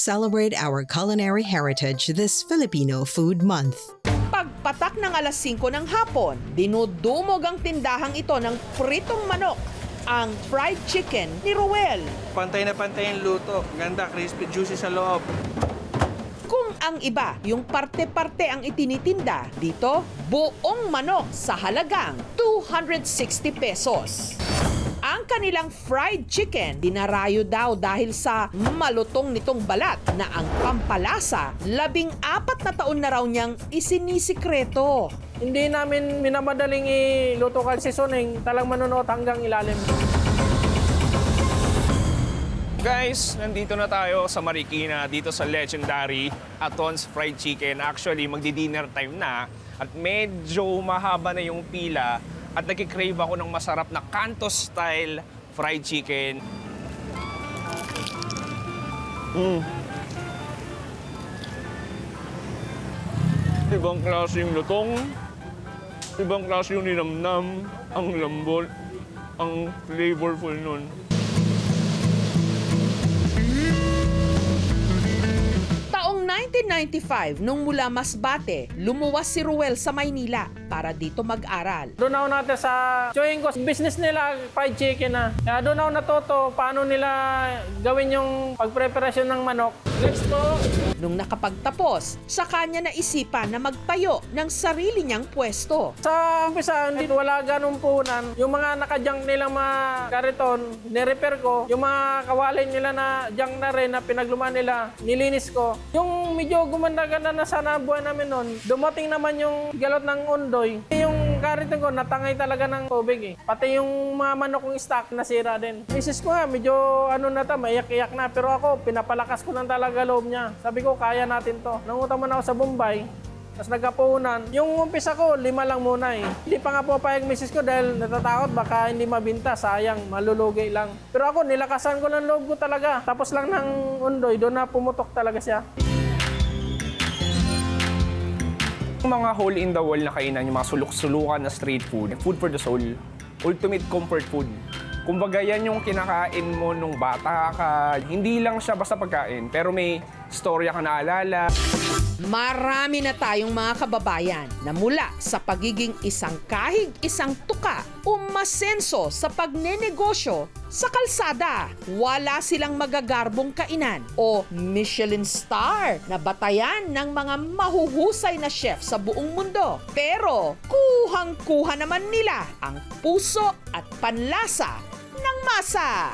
celebrate our culinary heritage this Filipino Food Month. Pagpatak ng alas 5 ng hapon, dinudumog ang tindahang ito ng pritong manok, ang fried chicken ni Ruel. Pantay na pantay ang luto. Ganda, crispy, juicy sa loob. Kung ang iba, yung parte-parte ang itinitinda, dito, buong manok sa halagang 260 pesos. Ang kanilang fried chicken, dinarayo daw dahil sa malutong nitong balat na ang pampalasa, labing apat na taon na raw niyang isinisikreto. Hindi namin minamadaling iluto kasi suning talang manunod hanggang ilalim. Guys, nandito na tayo sa Marikina, dito sa legendary Aton's Fried Chicken. Actually, magdi-dinner time na at medyo mahaba na yung pila at nagkikrave ako ng masarap na kanto-style fried chicken. Mm. Ibang klase yung lutong, ibang klase yung ninamnam, ang lambot, ang flavorful nun. 1995, nung mula Masbate, lumuwas si Ruel sa Maynila para dito mag-aral. Doon ako natin sa chewing ko, business nila fried chicken na. Kaya doon ako natuto paano nila gawin yung pagpreparasyon ng manok. Next po, Nung nakapagtapos, sa kanya naisipan na magtayo ng sarili niyang pwesto. sa umpisa, hindi wala ganong puhunan. Yung mga naka-junk nilang mga kariton, nirepair ko. Yung mga kawalay nila na junk na rin, na pinaglumaan nila, nilinis ko. Yung medyo gumanda-ganda na sana ang buhay namin noon, dumating naman yung galot ng undoy. Yung kariton ko, natangay talaga ng tubig eh. Pati yung mga manok kong stock, nasira din. Misis ko nga, medyo ano na ta, maiyak-iyak na. Pero ako, pinapalakas ko lang talaga loob niya. Sabi ko, kaya natin to. Nangutang man ako sa Bombay, tapos nagkapunan. Yung umpisa ko, lima lang muna eh. Hindi pa nga po payag misis ko dahil natatakot baka hindi mabinta. Sayang, malulugi lang. Pero ako, nilakasan ko ng loob ko talaga. Tapos lang ng undoy, doon na pumutok talaga siya. Mga hole in the wall na kainan, yung mga sulok-sulukan na street food, food for the soul, ultimate comfort food. Kumbaga yan yung kinakain mo nung bata ka. Hindi lang siya basta pagkain, pero may storya ka naalala. Marami na tayong mga kababayan na mula sa pagiging isang kahig isang tuka umasenso sa pagnenegosyo sa kalsada. Wala silang magagarbong kainan o Michelin star na batayan ng mga mahuhusay na chef sa buong mundo. Pero kuhang-kuha naman nila ang puso at panlasa ng masa.